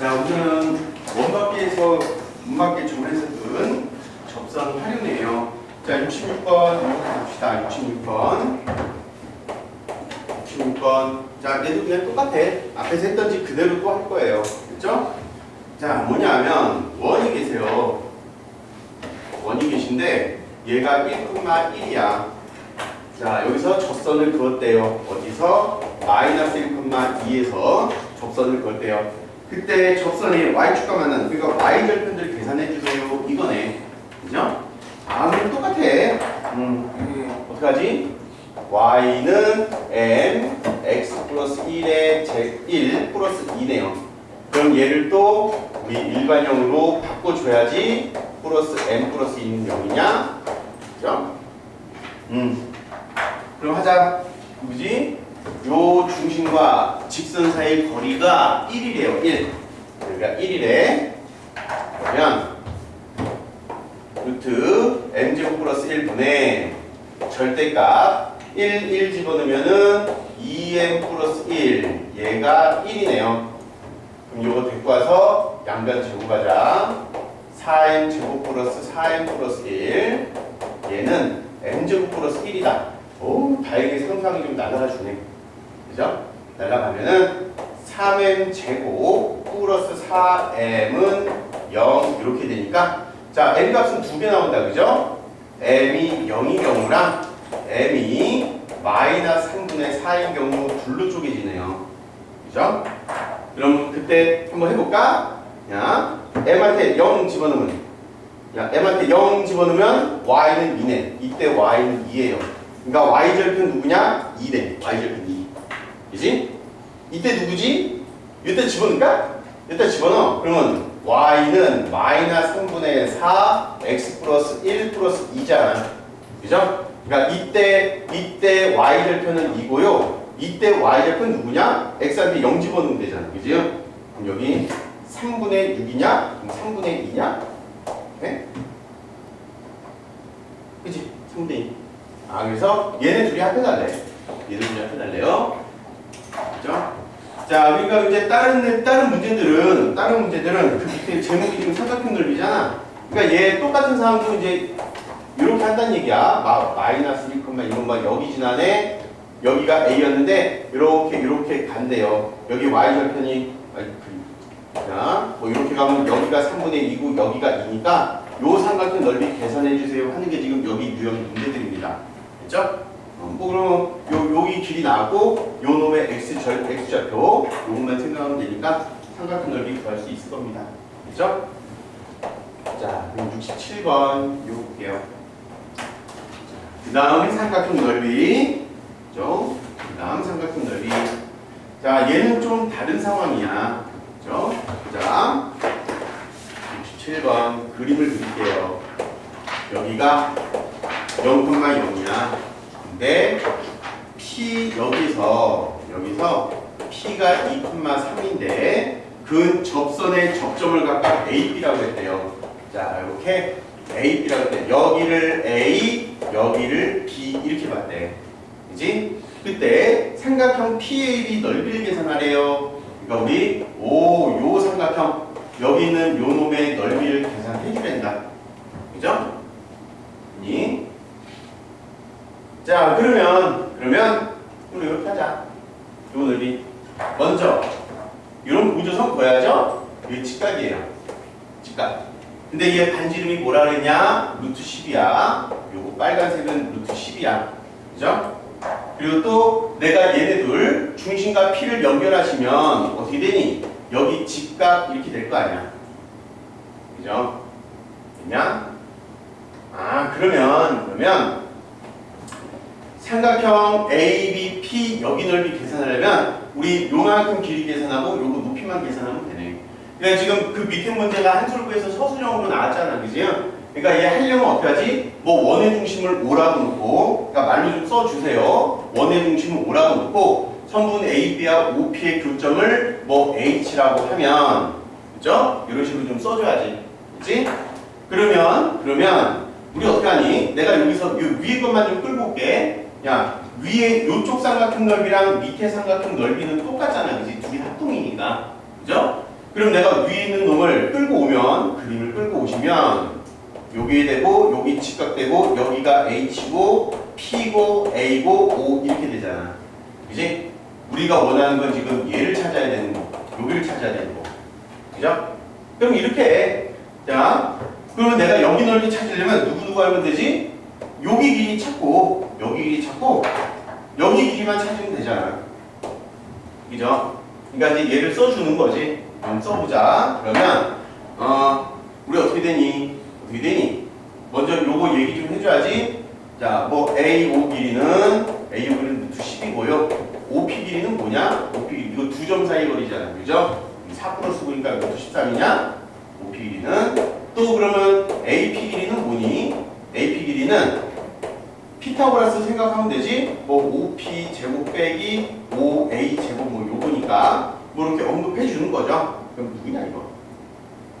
자, 우선은 문바퀴 점에서 든 접선 활용이에요. 자, 66번 봅시다. 66번. 66번. 자, 얘도 그냥 똑같아. 앞에서 했던지 그대로 또 할 거예요. 그렇죠? 자, 뭐냐면 원이 계세요. 원이 계신데 얘가 1,1이야. 자, 여기서 접선을 그었대요. 어디서? 마이너스 1,2에서 접선을 그었대요. 그때 접선이 y축과 만나는 그러니까 y절편들 계산해 주세요. 이거네. 그죠? 아무 똑같아. 음. 어떡하지? y는 m x 플러스 1의 제1 플러스 2네요. 그럼 얘를 또 우리 일반형으로 바꿔줘야지 플러스 m 플러스 2는 0이냐? 그죠? 음. 그럼 하자. 누구지? 요 중심과 직선 사이의 거리가 1이래요. 1. 그러니까 1이래. 그러면 루트 m제곱 플러스 1분의 절대값 1, 1 집어넣으면은 2m 플러스 1 얘가 1이네요. 그럼 요거 데리고 와서 양변 제곱하자 4m 제곱 플러스 4m 플러스 1 얘는 m제곱 플러스 1이다. 오 다행히 상상이 좀 날아가 주네. 그죠? 날아가면은 3m 제곱 플러스 4m은 0 이렇게 되니까 자 m 값은 두개 나온다 그죠? m이 0인 경우랑 m이 마이너스 3분의 4인 경우 둘로 쪼개지네요. 그죠? 그럼 그때 한번 해볼까? 야, m한테 0 집어넣으면 야, m한테 0 집어넣으면 y는 2네. 이때 y는 2예요. 그러니까 y절편 누구냐? 2네. y절편 2. 그지? 이때 누구지? 이때 집어넣을까? 이때 집어넣어. 그러면 y는 마이너스 3분의 4 x 플러스 1 플러스 2잖아. 그죠? 그러니까 이때 이때 y절편은 2고요. 이때 y절편 누구냐? x한테 0 집어넣으면 되잖아. 그지? 그럼 여기 3분의 6이냐? 그럼 3분의 2냐? 네? 그지? 3분의 2. 아, 그래서 얘네 둘이 합해달래. 얘네 둘이 합해달래요. 자, 그러니까 이제 다른 다른 문제들은 다른 문제들은 그 밑에 제목이 지금 삼각형 넓이잖아. 그러니까 얘 똑같은 상황도 이제 이렇게 한다는 얘기야. 마, 마이너스 1, 이런 거 여기 지나네. 여기가 A였는데 이렇게 이렇게 간대요. 여기 Y 절편이 아니, 그, 자, 뭐 이렇게 가면 여기가 3분의 2고 여기가 2니까 요 삼각형 넓이 계산해 주세요 하는 게 지금 여기 유형 문제들입니다. 됐죠? 어, 뭐 그러면 요 여기 길이 나왔고 요 놈의 x 절 x 좌표 요것만 생각하면 되니까 삼각형 넓이 구할 수 있을 겁니다. 됐죠? 자, 그럼 67번 이거 볼게요. 그 다음 삼각형 넓이 그죠? 그 다음 삼각형 넓이 자, 얘는 좀 다른 상황이야. 그죠? 자, 67번 그림을 그릴게요. 여기가 0,0이야. 근데 P 여기서 여기서 P가 2,3인데 그 접선의 접점을 각각 A, B라고 했대요. 자 이렇게 A, B라고 했대. 여기를 A, 여기를 B 이렇게 봤대. 그지? 그때 삼각형 PAB 넓이를 계산하래요. 그러니까 우리 오, 요 삼각형 여기 있는 요 놈의 넓이를 계산해 주란다. 그죠? 니? 자 그러면 그러면 우리 이렇게 하자. 요 넓이 먼저 이런 구조선 보야죠? 이게 직각이에요. 직각. 근데 얘 반지름이 뭐라 그랬냐? 루트 10이야. 요거 빨간색은 루트 10이야. 그죠? 그리고 또 내가 얘네들 중심과 P를 연결하시면 어떻게 되니? 여기 직각 이렇게 될 거 아니야. 그죠? 그냥 아 그러면 그러면 삼각형 ABP 여기 넓이 계산하려면 우리 요만큼 길이 계산하고 요거 높이만 계산하면 되네. 그러니까 지금 그 밑에 문제가 한술구에서 서술형으로 나왔잖아, 그지? 그러니까 얘 하려면 어떻게 하지? 뭐 원의 중심을 5라고 놓고, 그러니까 말로 좀 써주세요. 원의 중심을 5라고 놓고 성분 AB와 OP의 교점을 뭐 H라고 하면, 그죠? 이런 식으로 좀 써줘야지, 그지? 그러면 그러면 우리 어떻게 하니? 내가 여기서 이 위에 것만 좀 끌고 올게. 야 위에 요쪽 삼각형 넓이랑 밑에 삼각형 넓이는 똑같잖아, 그지? 둘이 합동이니까, 그죠? 그럼 내가 위에 있는 놈을 끌고 오면 그림을 끌고 오시면 여기에 되고 여기 직각되고 여기가 H고 P고 A고 O 이렇게 되잖아. 그지? 우리가 원하는 건 지금 얘를 찾아야 되는 거, 여기를 찾아야 되는 거. 그죠? 그럼 이렇게 해. 자, 그러면 내가 여기 넓이 찾으려면 누구 누구 알면 되지? 여기 길이 찾고 여기 길이 찾고 여기 길이만 찾으면 되잖아. 그죠? 그러니까 이제 얘를 써주는 거지. 한번 써보자. 그러면 어 우리 어떻게 되니? 어떻게 되니? 먼저 요거 얘기 좀 해줘야지. 자, 뭐 A, O 길이는 A, O 길이는 루트 10이고요. OP 길이는 뭐냐? OP 길이 이거 두 점 사이 거리잖아. 그죠? 4 플러스 9니까 루트 13이냐? OP 길이는 또 그러면 AP 길이는 뭐니? AP 길이는 피타고라스 생각하면 되지. 뭐 OP 제곱 빼기 5A 제곱 뭐 요거니까 뭐 이렇게 언급해 주는 거죠. 그럼 누구냐 이거?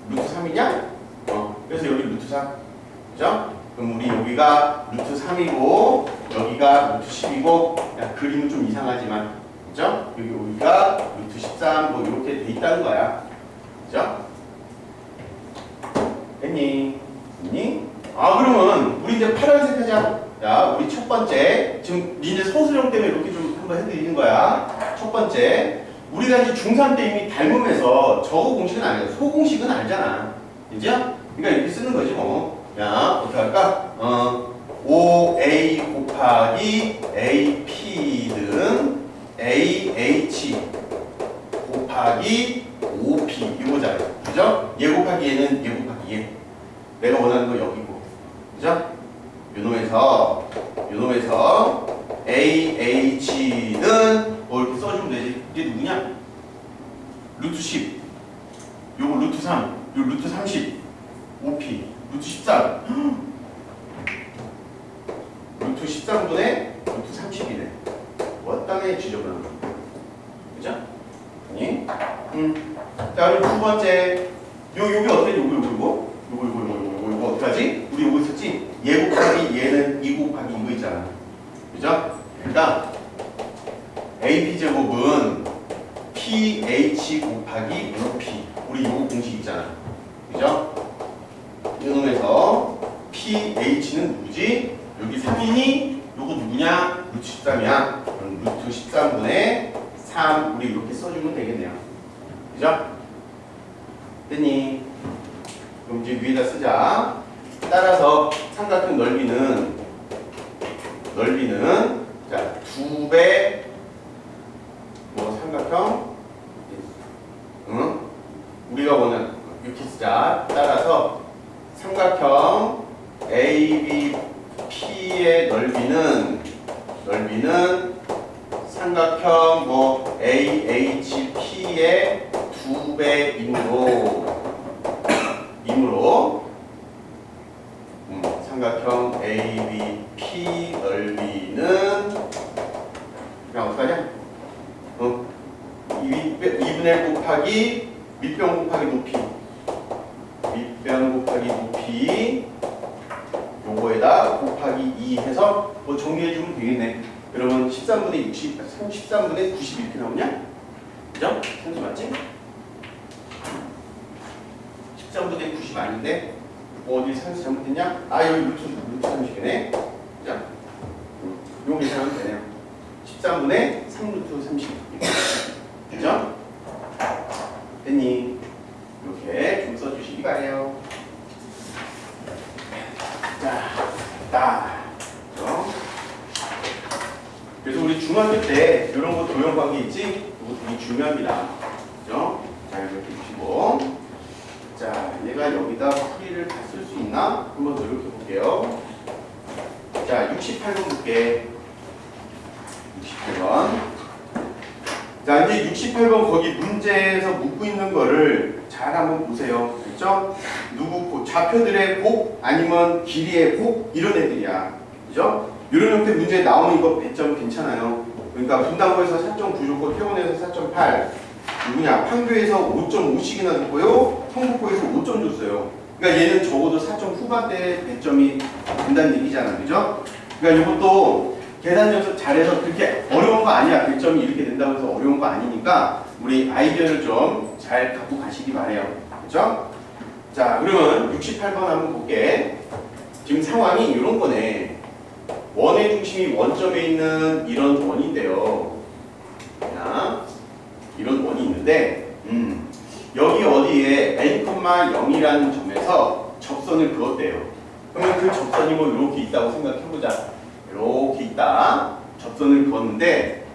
루트 3이냐? 어. 그래서 여기 루트 3. 그죠? 그럼 우리 여기가 루트 3이고 여기가 루트 10이고 야, 그림은 좀 이상하지만 그죠? 여기 여기가 루트 13 뭐 이렇게 돼 있다는 거야. 그죠? 됐니? 됐니? 아 그러면 우리 이제 파란색 하자. 자, 우리 첫 번째 지금 니네 서술형 때문에 이렇게 좀 한번 해드리는 거야. 첫 번째 우리가 이제 중3 때 이미 닮으면서 저거 공식은 알잖아. 소공식은 알잖아. 이제? 그러니까 이렇게 쓰는 거지 뭐. 야, 어떻게 할까? 어, 5a 곱하기 ap는 ah 곱하기 5p 이거잖아. 그죠? 얘 곱하기 얘는 얘 곱하기 얘. 내가 원하는 거 여기고. 그죠? 요놈에서 요놈에서 AH는 뭐 이렇게 써주면 되지. 이게 누구냐? 루트 10. 요거 루트 3. 요 루트 30. 5P. 루트 13. 루트 13분의 루트 30이네. 왔다네 지저분한 거. 그죠? 아니? 음. 자, 그럼 두 번째. 요, 요게 요거, 요거, 요거? 요거, 요거, 요거, 어떡하지? 우리 요거 있었지? 얘 곱하기 얘는 2 곱하기 이거 있잖아. 그죠? 그러니까 AP 제곱은 PH 곱하기 5P. 우리 요거 공식 있잖아. 그죠? 이놈에서 PH는 누구지? 여기 3이니 요거 누구냐? 루트 13이야. 그럼 루트 13분의 3 우리 이렇게 써주면 되겠네요. 그죠? 됐니? 그럼 이제 위에다 쓰자. 따라서 삼각형 넓이는 넓이는 자, 두 배, 뭐 삼각형, 응? 우리가 원하는 쓰자. 따라서 삼각형 ABP의 넓이는 넓이는 삼각형 뭐 AHP의 두 배이므로 이므로 음, 삼각형 ABP 넓이는 그냥 어떡하냐? 어? 2분의 1 곱하기 밑변 곱하기 높이 밑변 곱하기 높이 요거에다 곱하기 2 해서 뭐 정리해주면 되겠네 그러면 13분의 60, 13분의 90 이렇게 나오냐? 그죠? 선지 맞지? 13분의 90 아닌데 뭐 어디 산수 잘못했냐? 아 여기 루트 루트 30이네. 자, 요 계산하면 되네요. 13분의 3루트 30. 그죠? 됐니? 이렇게 좀 써주시기 바래요. 자, 딱. 그래서 우리 중학교 때 이런 거 도형 관계 있지? 이거 되게 중요합니다. 그죠? 자, 이렇게 보시고. 자, 얘가 여기다 풀이를 다 쓸 수 있나? 한번 노력해 볼게요. 자, 68번 볼게. 68번. 자, 이제 68번 거기 문제에서 묻고 있는 거를 잘 한번 보세요. 그죠? 누구 고- 좌표들의 곱 아니면 길이의 곱 이런 애들이야. 그죠? 이런 형태 문제 나오는 이거 배점 괜찮아요. 그러니까 분당고에서 4.9 줬고 태원에서 4.8 누구냐? 판교에서 5.5씩이나 줬고요. 성북고에서 5점 줬어요. 그러니까 얘는 적어도 4점 후반대 배점이 된다는 얘기잖아. 그죠? 그러니까 이것도 계산 연습 잘해서 그렇게 어려운 거 아니야. 결점이 이렇게 된다고 해서 어려운 거 아니니까 우리 아이디어를 좀 잘 갖고 가시기 바래요. 그렇죠? 자, 그러면 68번 한번 볼게. 지금 상황이 이런 거네. 원의 중심이 원점에 있는 이런 원인데요. 자, 이런 원이 있는데, 음, 여기 어디에 n,0이라는 점에서 접선을 그었대요. 그러면 그 접선이 뭐 이렇게 있다고 생각해보자. 이렇게 있다. 접선을 그었는데,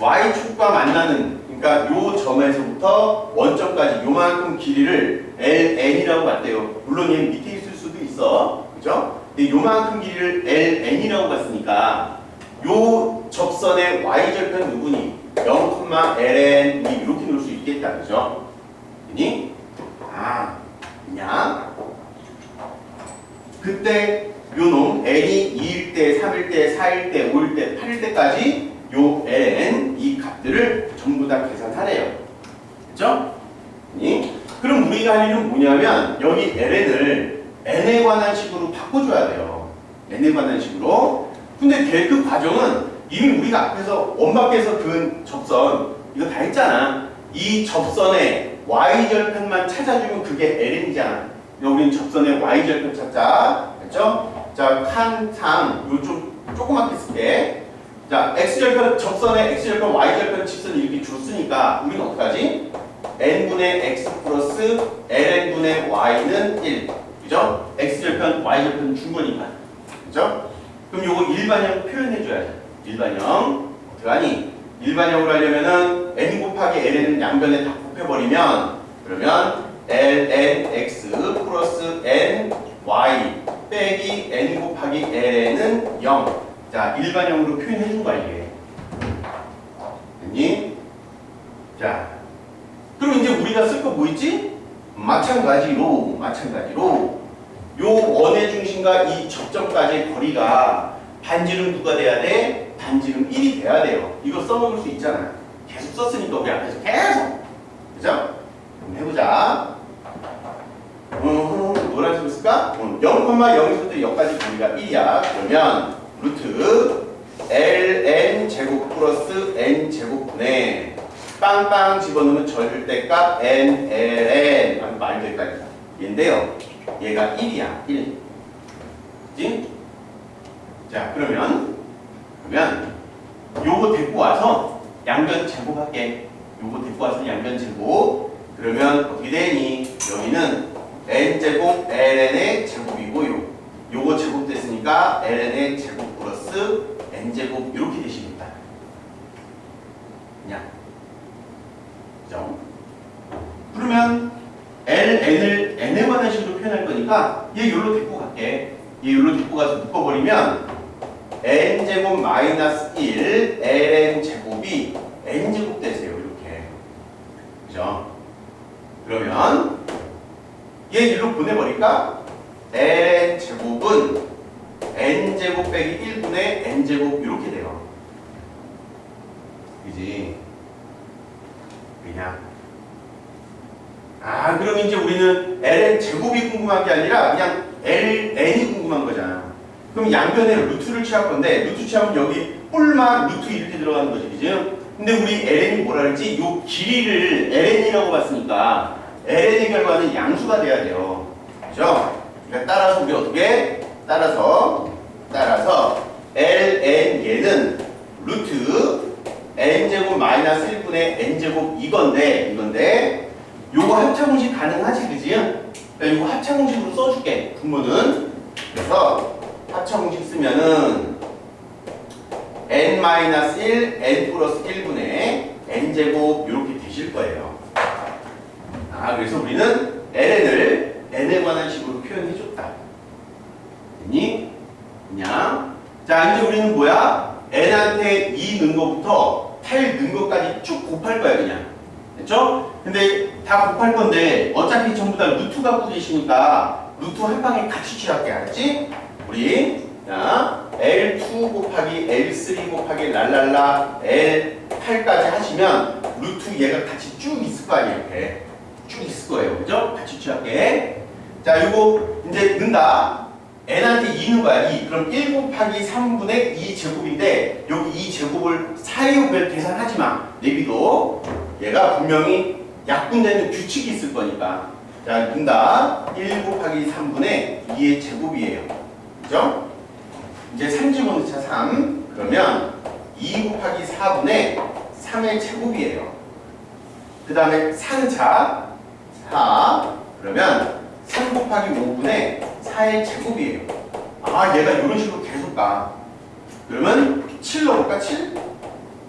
y축과 만나는, 그러니까 요 점에서부터 원점까지 요만큼 길이를 ln이라고 봤대요. 물론 얘 밑에 있을 수도 있어. 그죠? 근데 요만큼 길이를 ln이라고 봤으니까, 요 접선의 y절편 누구니? 0,ln 이렇게 놓을 수 있겠다. 그죠? 그니? 아, 그냥 그때 요놈 n이 2일 때, 3일 때, 4일 때, 5일 때, 8일 때까지 요 ln 이 값들을 전부 다 계산하래요. 그죠? 니? 그럼 우리가 할 일은 뭐냐면 여기 ln을 n에 관한 식으로 바꿔줘야 돼요. n에 관한 식으로. 근데 될그 과정은 이미 우리가 앞에서 원밖에서 그은 접선 이거 다 했잖아. 이 접선의 y절편만 찾아주면 그게 ln이잖아. 우리는 접선의 y절편 찾자. 됐죠? 자, 칸상 요좀 조그맣게 쓸게. 자, x절편 접선의 x절편 y절편 직선이 이렇게 줬으니까 우리는 어떡하지? n분의 x 플러스 ln분의 y는 1. 그죠? x절편 y절편 준 거니까. 그죠? 그럼 요거 일반형 표현해줘야지. 일반형. 어떡하니? 일반형으로 하려면은 n 곱하기 ln은 양변에 다 곱해버리면 그러면 ln x 플러스 n y 빼기 n 곱하기 ln은 0. 자, 일반형으로 표현해 준 거야, 이게. 됐니? 자, 그럼 이제 우리가 쓸 거 뭐 있지? 마찬가지로, 마찬가지로 요 원의 중심과 이 접점까지의 거리가 반지름 누가 돼야 돼? 반지름 1이 돼야 돼요. 이거 써먹을 수 있잖아. 계속 썼으니까 우리 앞에서 계속. 그죠? 그럼 해보자. 음, 뭐라 좀 쓸까? 음, 0,0에서부터 여기까지 거리가 1이야. 그러면 루트 ln 제곱 플러스 n 제곱분의 빵빵 집어넣으면 절대값 n ln 하면 말도 헷갈린다. 얘인데요. 얘가 1이야. 1. 그지? 자, 그러면 그러면 요거 데리고 와서 양변 제곱할게. 요거 데리고 와서 양변 제곱. 그러면 어떻게 되니? 여기는 n 제곱 ln의 제곱이고요. 요거 제곱됐으니까 ln의 제곱 플러스 n 제곱 이렇게 되시겠다. 그냥 그죠? 그러면 ln을 n에 관한 식으로 표현할 거니까 얘 여기로 데리고 갈게. 얘 여기로 데리고 가서 묶어버리면 n 제곱 마이너스 1 ln 제곱이 n 제곱 되세요 이렇게. 그죠? 그러면 얘 일로 보내버릴까? ln 제곱은 n 제곱 빼기 1분의 n 제곱 이렇게 돼요. 그지? 그냥. 아, 그럼 이제 우리는 ln 제곱이 궁금한 게 아니라 그냥 ln이 궁금한 거잖아. 그럼 양변에 루트를 취할 건데 루트 취하면 여기 뿔만 루트 이렇게 들어가는 거지, 그지? 근데 우리 ln이 뭐라 그랬지? 요 길이를 ln이라고 봤으니까 ln의 결과는 양수가 돼야 돼요. 그죠? 그러니까 따라서 우리 어떻게? 따라서 따라서 ln 얘는 루트 n제곱 마이너스 1분의 n제곱 이건데 이건데 요거 합차공식 가능하지 그지? 그러니까 요거 합차공식으로 써줄게 분모는 그래서 합차공식 쓰면은 n 마이너스 1 n 플러스 1분의 n제곱 이렇게 되실 거예요 아 그래서 우리는 ln을 n에 관한 식으로 표현해줬다 됐니? 그냥 자 이제 우리는 뭐야? n한테 2 넣은 것부터 8 넣은 것까지 쭉 곱할 거야 그냥 됐죠? 근데 다 곱할 건데 어차피 전부 다 루트 갖고 계시니까 루트 한 방에 같이 취할게 알았지? 우리 자 L2 곱하기 L3 곱하기 랄랄라 L8까지 하시면 루트 얘가 같이 쭉 있을 거 아니에요 이렇게 쭉 있을 거예요 그죠? 같이 취할게 자 이거 이제 넣는다 n한테 2는 거야. 2. 그럼 1 곱하기 3분의 2 제곱인데 여기 2 제곱을 사이로 계산하지 마. 내비도 얘가 분명히 약분되는 규칙이 있을 거니까. 자, 둔다. 1 곱하기 3분의 2의 제곱이에요. 그죠? 이제 3 집어넣자 3. 그러면 2 곱하기 4분의 3의 제곱이에요. 그 다음에 4는 자, 4. 그러면 3 곱하기 5분의 4의 제곱이에요. 아, 얘가 이런 식으로 계속 가. 그러면 7 넣어볼까? 7?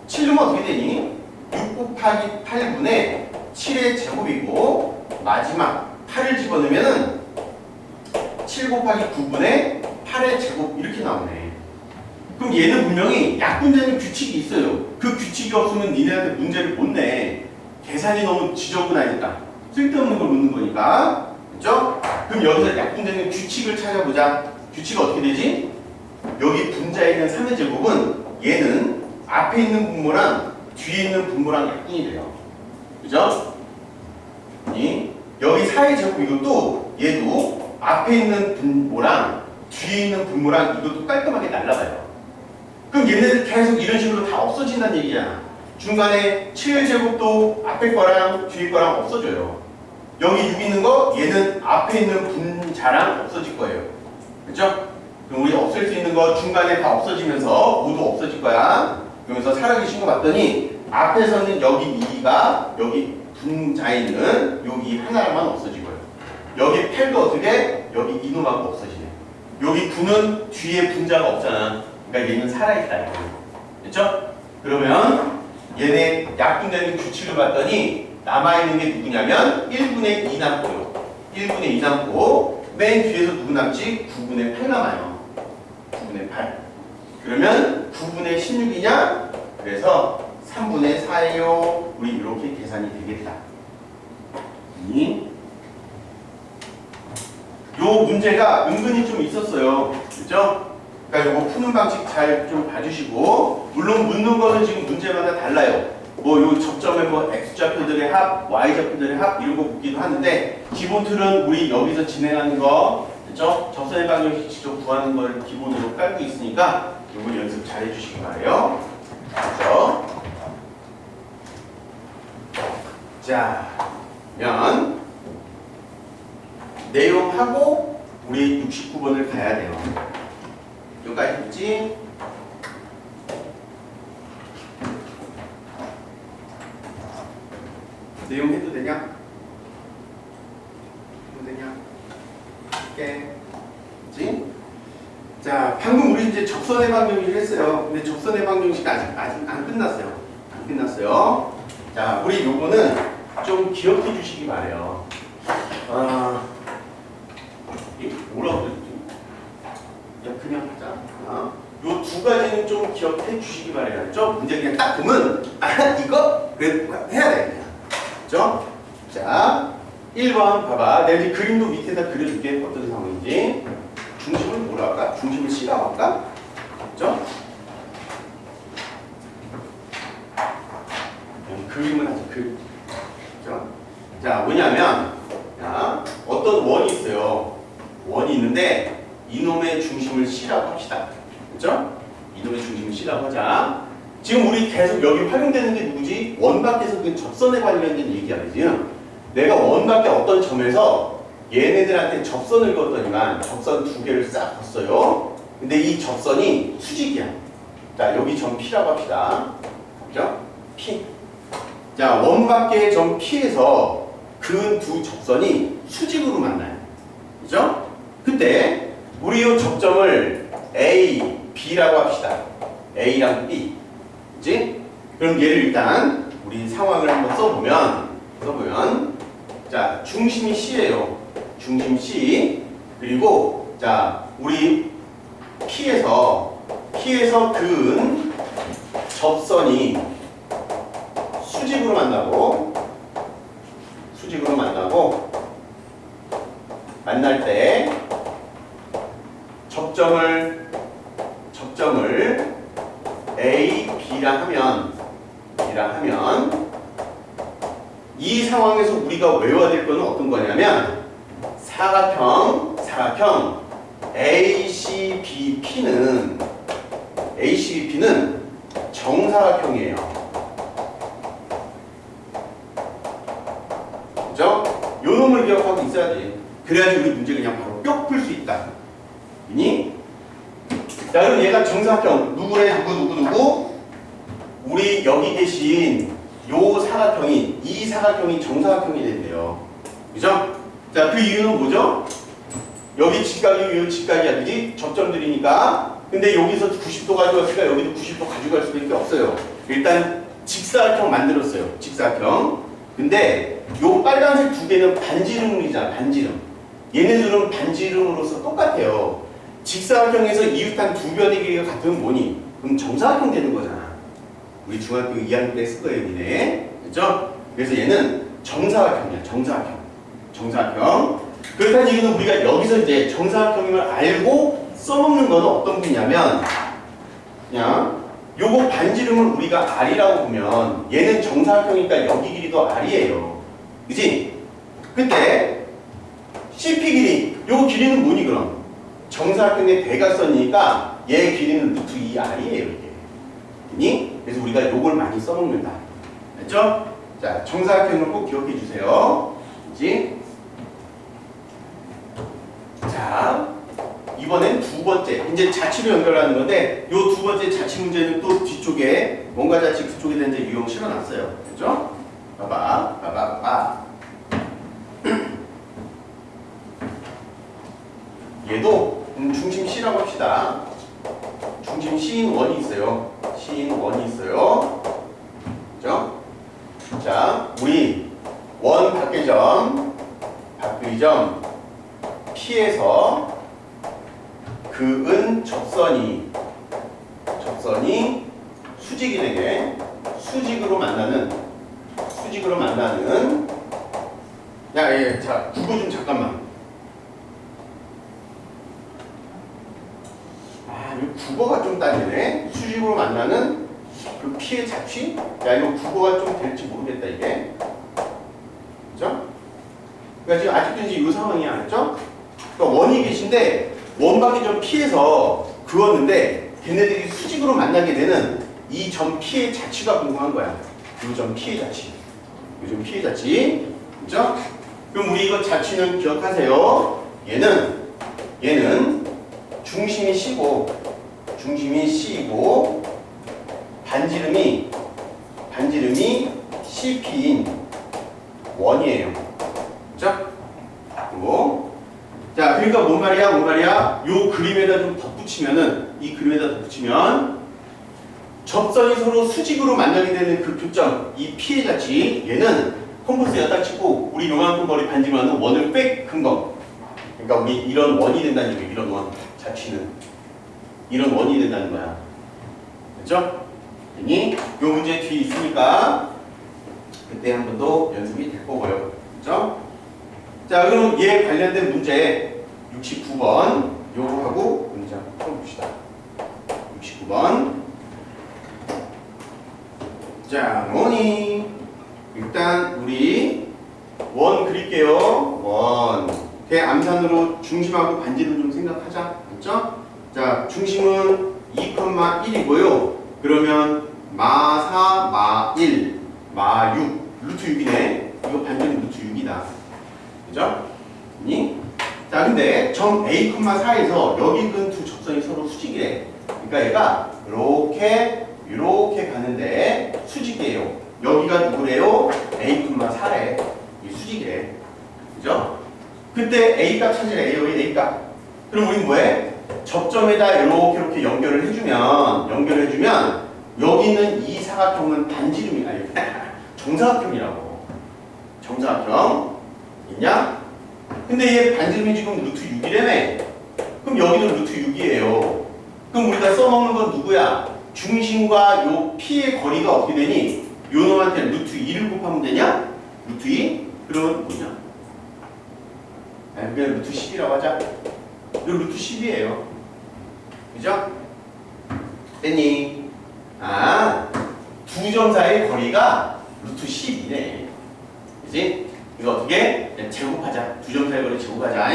7 넣으면 어떻게 되니? 6 곱하기 8분의 7의 제곱이고 마지막 8을 집어넣으면 7 곱하기 9분의 8의 제곱 이렇게 나오네. 그럼 얘는 분명히 약분되는 규칙이 있어요. 그 규칙이 없으면 니네한테 문제를 못 내. 계산이 너무 지저분하니까. 쓸데없는 걸 묻는 거니까. 그죠? 그럼 여기서 약분되는 규칙을 찾아보자. 규칙이 어떻게 되지? 여기 분자에 있는 3의 제곱은 얘는 앞에 있는 분모랑 뒤에 있는 분모랑 약분이 돼요. 그죠? 이 여기 4의 제곱 이것도 얘도 앞에 있는 분모랑 뒤에 있는 분모랑 이것도 깔끔하게 날라가요. 그럼 얘네들 계속 이런 식으로 다 없어진다는 얘기야. 중간에 7 제곱도 앞에 거랑 뒤에 거랑 없어져요. 여기 6 있는 거 얘는 앞에 있는 분자랑 없어질 거예요. 그죠? 그럼 우리 없앨 수 있는 거 중간에 다 없어지면서 모두 없어질 거야. 그러면서 살아계신 거 봤더니 앞에서는 여기 2가 여기 분자에 있는 여기 하나만 없어질 거예요. 여기 8도 어떻게? 여기 이놈하고 없어지네. 여기 9는 뒤에 분자가 없잖아. 그러니까 얘는 살아있다. 됐죠? 그러면 얘네 약분되는 규칙을 봤더니 남아있는 게 누구냐면 1분의 2 남고요. 1분의 2 남고 맨 뒤에서 누구 남지? 9분의 8 남아요. 9분의 8. 그러면 9분의 16이냐? 그래서 3분의 4예요. 우리 이렇게 계산이 되겠다. 이. 요 문제가 은근히 좀 있었어요. 그죠? 그러니까 요거 푸는 방식 잘 좀 봐주시고 물론 묻는 거는 지금 문제마다 달라요. 뭐 요 접점에 뭐 x좌표들의 합, y좌표들의 합 이런 거 묻기도 하는데 기본 틀은 우리 여기서 진행하는 거 그죠? 접선의 방정식 직접 구하는 걸 기본으로 깔고 있으니까 요거 연습 잘 해주시기 바래요. 그죠? 자, 면 내용하고 우리 69번을 가야 돼요. 여기까지 됐지? 내용 해도 되냐? 해도 되냐? 할게. 그지? 자, 방금 우리 이제 접선의 방정식을 했어요. 근데 접선의 방정식 아직 아직 안 끝났어요. 안 끝났어요. 자, 우리 요거는 좀 기억해 주시기 바래요. 아, 이 뭐라고 그랬지? 야, 그냥 하자. 어? 요 두 가지는 좀 기억해 주시기 바래요. 죠 문제 그냥 딱 보면 아, 이거 그래 해야 돼. 그냥. 그죠? 자, 1번 봐봐. 내가 이제 그림도 밑에다 그려줄게. 어떤 상황인지. 중심을 뭐라 할까? 중심을 C라고 할까? 그죠? 그림을 하자. 그, 그죠? 자, 뭐냐면, 자, 어떤 원이 있어요. 원이 있는데, 이놈의 중심을 C라고 합시다. 그죠? 이놈의 중심을 C라고 하자. 지금 우리 계속 여기 활용되는 게 누구지? 원 밖에서 그 접선에 관련된 얘기야, 그지? 내가 원 밖에 어떤 점에서 얘네들한테 접선을 걷더니만 접선 두 개를 싹 걷어요. 근데 이 접선이 수직이야. 자, 여기 점 P라고 합시다. 그죠? P. 자, 원 밖의 점 P에서 그 두 접선이 수직으로 만나요. 그죠? 그때 우리 이 접점을 A, B라고 합시다. A랑 B. 그지? 그럼 얘를 일단 우리 상황을 한번 써보면 써보면 자 중심이 C예요. 중심 C 그리고 자 우리 P에서 P에서 그은 접선이 수직으로 만나고 수직으로 만나고 만날 때 접점을 접점을 A, B랑 하면 B랑 하면 이 상황에서 우리가 외워야 될 거는 어떤 거냐면 사각형, 사각형 ACBP는 ACBP는 정사각형이에요. 그죠? 요 놈을 기억하고 있어야지. 그래야지 우리 문제 그냥 바로 뿅 풀 수 있다. 니? 자, 그럼 얘가 정사각형 누구래 누구 누구 누구? 우리 여기 계신 요 사각형이 이 사각형이 정사각형이 된대요. 그죠? 자, 그 이유는 뭐죠? 여기 직각이 요 직각이야, 그지? 접점들이니까. 근데 여기서 90도 가져갔으니까 여기도 90도 가져갈 수밖에 없어요. 일단 직사각형 만들었어요. 직사각형. 근데 요 빨간색 두 개는 반지름이잖아, 반지름. 얘네들은 반지름으로서 똑같아요. 직사각형에서 이웃한 두 변의 길이가 같으면 뭐니? 그럼 정사각형 되는 거잖아. 우리 중학교 2학년 때 했을 거예요, 니네. 그죠? 그래서 얘는 정사각형이야, 정사각형. 정사각형. 그렇다는 얘기는 우리가 여기서 이제 정사각형임을 알고 써먹는 건 어떤 분이냐면, 그냥 요거 반지름을 우리가 R이라고 보면 얘는 정사각형이니까 여기 길이도 R이에요. 그지? 근데 CP 길이, 요거 길이는 뭐니 그럼? 정사각형의 대각선이니까 얘 길이는 루트 2R이에요, 이게. 니? 그래서 우리가 요걸 많이 써먹는다. 알죠? 자, 정사각형을 꼭 기억해 주세요. 그지? 자, 이번엔 두 번째. 이제 자치로 연결하는 건데, 요 두 번째 자치 문제는 또 뒤쪽에, 뭔가 자치 그쪽에 대한 유형 실어놨어요. 그죠? 봐봐, 봐봐, 봐봐. 얘도 음, 중심 C라고 합시다. 중심 C인 원이 있어요. C인 원이 있어요. 그죠? 자, 우리 원 밖의 점, 밖의 점 P에서 그은 접선이 접선이 수직인에게 수직으로 만나는 수직으로 만나는 야, 예, 자, 국어 좀 잠깐만. 아, 이 국어가 좀 딸리네. 수직으로 만나는 그 피의 자취? 야, 이거 국어가 좀 될지 모르겠다, 이게. 그죠? 그러니까 지금 아직도 이제 이 상황이 아니죠? 그러니까 원이 계신데, 원밖에 좀 피해서 그었는데, 걔네들이 수직으로 만나게 되는 이 점 피의 자취가 궁금한 거야. 이 점 피의 자취. 이점 피의 자취. 그죠? 그럼 우리 이거 자취는 기억하세요. 얘는, 얘는 중심이 C고, 중심이 C이고, 반지름이, 반지름이 CP인 원이에요. 그죠? 그리고, 자, 그러니까 뭔 말이야, 뭔 말이야? 요 그림에다 좀 덧붙이면은, 이 그림에다 덧붙이면, 접선이 서로 수직으로 만나게 되는 그 교점, 이 피해 자치, 얘는 컴퍼스 여기다 치고, 우리 요만큼 거리 반지름하는 원을 빽 큰 거. 그러니까 우리 이런 원이 된다는 얘기 이런 원. 자취는. 이런 원이 된다는 거야. 그죠? 요 문제 뒤에 있으니까, 그때 한 번 더 연습이 될 거고요. 그죠? 자, 그럼 얘 관련된 문제 69번 요거 하고 문제 한번 풀어봅시다. 69번. 자, 뭐니? 일단 우리 원 그릴게요. 원. 대 암산으로 중심하고 반지름 좀 생각하자. 맞죠? 자, 중심은 2,1이고요. 그러면 마4, 마1, 마6, 루트 6이네. 이거 반지름 루트 6이다. 그죠? 니? 자, 근데 점 A,4에서 여기 근 두 접선이 서로 수직이래. 그러니까 얘가 이렇게 이렇게 가는데 수직이에요. 여기가 누구래요? A,4래. 이 수직이래. 그죠? 그때 A 값 찾으래. A, 여기 A 값. 그럼 우린 뭐해? 접점에다 이렇게 이렇게 연결을 해주면 연결을 해주면 여기 있는 이 사각형은 반지름이 아니 정사각형이라고. 정사각형 있냐? 근데 얘 반지름이 지금 루트 6이라며. 그럼 여기는 루트 6이에요. 그럼 우리가 써먹는 건 누구야? 중심과 요 P의 거리가 어떻게 되니? 요 놈한테 루트 2를 곱하면 되냐? 루트 2? 그러면 뭐냐? 아, 그냥 루트 10이라고 하자. 요 루트 10이에요. 그죠? 됐니? 아, 두 점 사이의 거리가 루트 10이네. 그지? 이거 어떻게? 제곱하자. 두 점 사이 거리 제곱하자.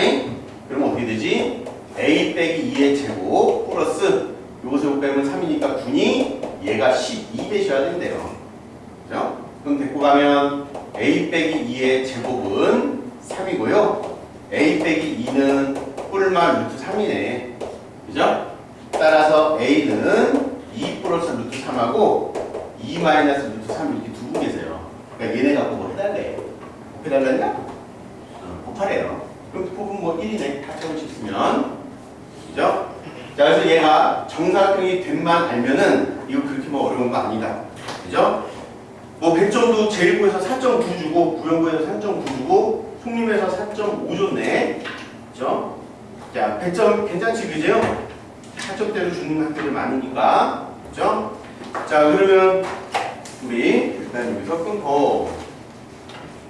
그럼 어떻게 되지? a 빼기 2의 제곱 플러스 요것을 못 빼면 3이니까 9니 얘가 12 되셔야 된대요. 그죠? 그럼 데리고 가면 a 빼기 2의 제곱은 3이고요. a 빼기 2는 뿔만 루트 3이네. 그죠? 따라서 a는 2 플러스 루트 3하고 2 마이너스 루트 3 이렇게 두고 계세요. 그러니까 얘네 갖고 뭐 해달래? 곱해달랬나? 어, 곱하래요. 그럼 곱은 뭐 1이네. 4점씩 쓰면. 그죠? 자, 그래서 얘가 정사각형이 된만 알면은 이거 그렇게 뭐 어려운 거 아니다. 그죠? 뭐 100점도 제일부에서 4.9 주고 구형부에서 3.9 주고 송림에서 4.5 줬네. 그죠? 자, 100점 괜찮지 그죠? 4점대로 주는 학교들 많으니까. 그죠? 자, 그러면 우리 일단 여기서 끊고